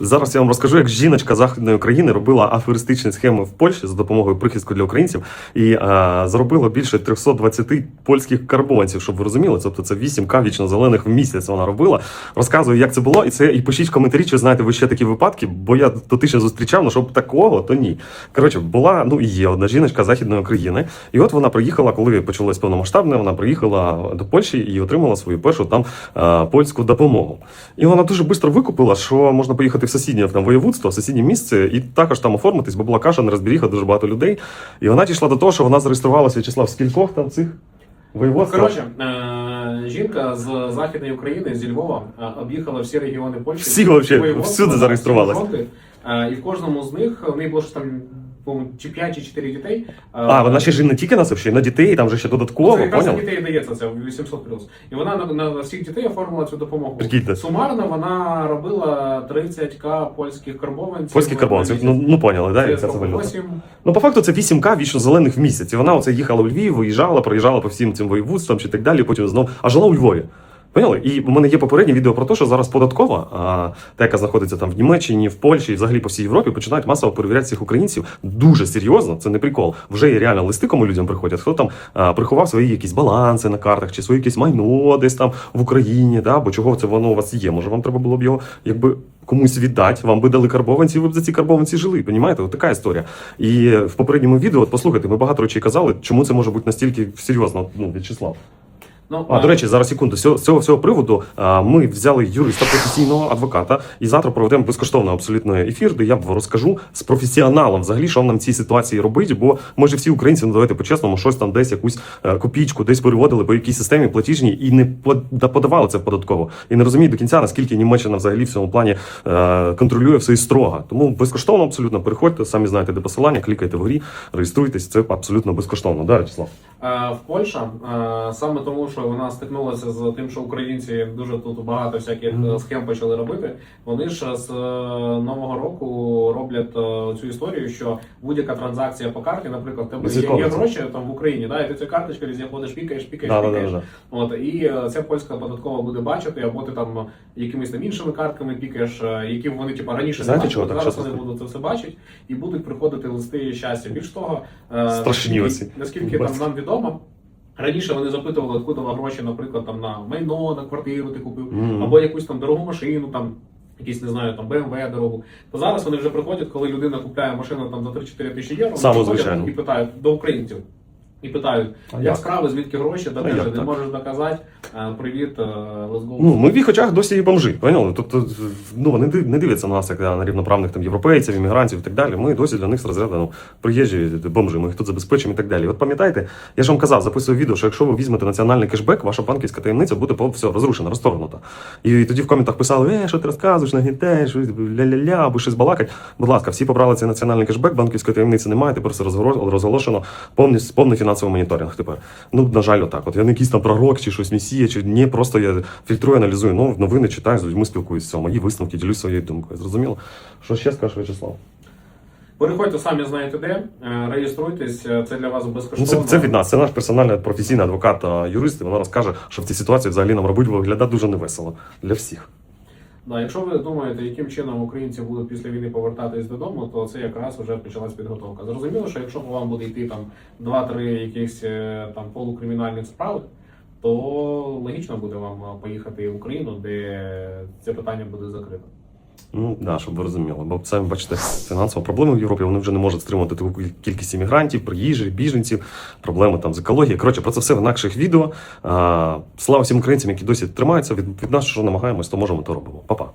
Зараз я вам розкажу, як жіночка західної України робила аферистичні схеми в Польщі за допомогою прихистку для українців і а, заробила більше 320 польських карбованців, щоб ви розуміли. Тобто це 8к вічно зелених в місяць вона робила. Розказую, як це було, і це і пишіть в коментарі, чи знаєте ви ще такі випадки, бо я дотично зустрічав, ну щоб такого, то ні. Коротше, була ну і є одна жіночка західної України, і от вона приїхала, коли почалось повномасштабне, вона приїхала до Польщі і отримала свою першу там а, польську допомогу. І вона дуже швидко викупила, що можна поїхати в сусіднє там воєводство, в сусіднє місце, і також там оформитись, бо була каша, не розберіга, дуже багато людей. І вона дійшла до того, що вона зареєструвалася В'ячеслав, скількох там цих воєводств. Коротше, е, жінка з західної України, зі Львова, е, об'їхала всі регіони Польщі. Всі вообще, воєводства, всюди зареєструвалася. всі фронти. Е, І в кожному з них в неї було щось там, по-моєму, чи 5 чи 4 дітей. Е, А, вона ще ж не тільки на це, ще й на дітей, там же ще додатково, Це якраз на поняв? дітей дається це 800 І вона на, на, всіх дітей оформила цю допомогу. Прикиньте. Сумарно вона робила 30к польських карбованців. Польські місяць. ну, ну поняли, да, Це яка це валюта? 8. Ну, по факту, це 8К вічно зелених в місяць. І вона оце їхала у Львів, виїжджала, проїжджала по всім цим воєводствам чи так далі, потім знов, а жила у Львові. Поняли? І в мене є попереднє відео про те, що зараз податкова, а, та, яка знаходиться там в Німеччині, в Польщі і взагалі по всій Європі, починають масово перевіряти цих українців дуже серйозно. Це не прикол. Вже реально листи, кому людям приходять. Хто там а, приховав свої якісь баланси на картах, чи свої якісь майно десь там в Україні, да? бо чого це воно у вас є? Може, вам треба було б його якби. Комусь віддати, вам би дали карбованці, ви б за ці карбованці жили. Понімаєте? От така історія. І в попередньому відео, от послухайте, ми багато речей казали, чому це може бути настільки серйозно, ну, В'ячеслав. Ну, А, до речі, зараз секунду. З цього, з цього всього приводу ми взяли юриста професійного адвоката, і завтра проведемо безкоштовно абсолютно ефір, де я вам розкажу з професіоналом взагалі, що нам в цій ситуації робити. Бо ми ж всі українці, ну давайте по-чесному, щось там десь якусь е, копійку, десь переводили по якійсь системі платіжній і не подавали це податково. І не розуміють до кінця, наскільки Німеччина взагалі в цьому плані е, контролює все і строго. Тому безкоштовно абсолютно переходьте, самі знаєте, де посилання, клікайте вгорі, реєструйтесь. Це абсолютно безкоштовно. Да, Вячеслав? Е, В Польща е, саме тому, що вона стикнулася з тим, що українці дуже тут багато всяких е, схем почали робити. Вони ж з е, нового року роблять е, цю історію, що будь-яка транзакція по карті, наприклад, в тебе є, є гроші там в Україні, да, і ти цю карточку різні ходиш, пікаєш, пікаєш, Да, да, пікаєш. да, да. От і е, це польська податкова буде бачити, або ти там якимись там іншими картками пікаєш, е, які вони типу раніше Знаєте, не чого так зараз вони будуть це все бачити і будуть приходити листи щастя. Більш того, е, Страшні наскільки- наскільки там нам відомо. Раніше вони запитували, откуда гроші, наприклад, там на майно, на квартиру ти купив, Мгм. або якусь там дорогу машину, там якісь не знаю, там BMW дорогу. То зараз вони вже приходять, коли людина купляє машину там за 3-4 тисячі євро, вони і питають до українців. І питають, А як справи, звідки гроші, да ти не можеш доказати, привіт, е. Ну, ми в їх очах досі є бомжи, поняли? Тобто, ну, вони не дивляться на нас як на рівноправних там європейців, іммігрантів і так далі. Ми досі для них з розряду ну, приїжджі бомжи, ми їх тут забезпечимо і так далі. От пам'ятаєте, я ж вам казав, записував відео, що якщо ви візьмете національний кешбек, ваша банківська таємниця буде все розрушена, розторгнута. І тоді в коментах писали, е, що ти розказуєш, нагнітаєш, ля-ля-ля, або щось балакать. Будь ласка, всі побрали цей національний кешбек, банківської таємниці немає, тепер все розголошено повний, повний фінансовий моніторинг тепер. Ну, на жаль, отак. От я не якийсь там пророк чи щось месія, чи ні, просто я фільтрую, аналізую ну, новини, читаю, з людьми спілкуюся, мої висновки, ділюсь своєю думкою. Зрозуміло? Що ще скажеш, Вячеслав? Переходьте самі знаєте де, е, реєструйтесь, е, це для вас Ну, безкоштовно. це, це від нас, це наш персональний професійний адвокат юрист, і вона розкаже, що в цій ситуації взагалі нам робить виглядає дуже невесело для всіх. Да, якщо ви думаєте, яким чином українці будуть після війни повертатись додому, то це якраз вже почалась підготовка. Зрозуміло, що якщо вам буде йти там 2-3 якихось е, там полукримінальних справ, то логічно буде вам е, поїхати в Україну, де це питання буде закрито. Ну, да, щоб ви розуміли. Бо це бачите, фінансова проблема в Європі, вони вже не можуть стримувати таку кількість іммігрантів, приїжджих, біженців, проблеми там з екологією. Коротше, про це все в інакших відео. Слава всім українцям, які досі тримаються. Від, від нас, що намагаємось, то можемо, то робимо. Па-па.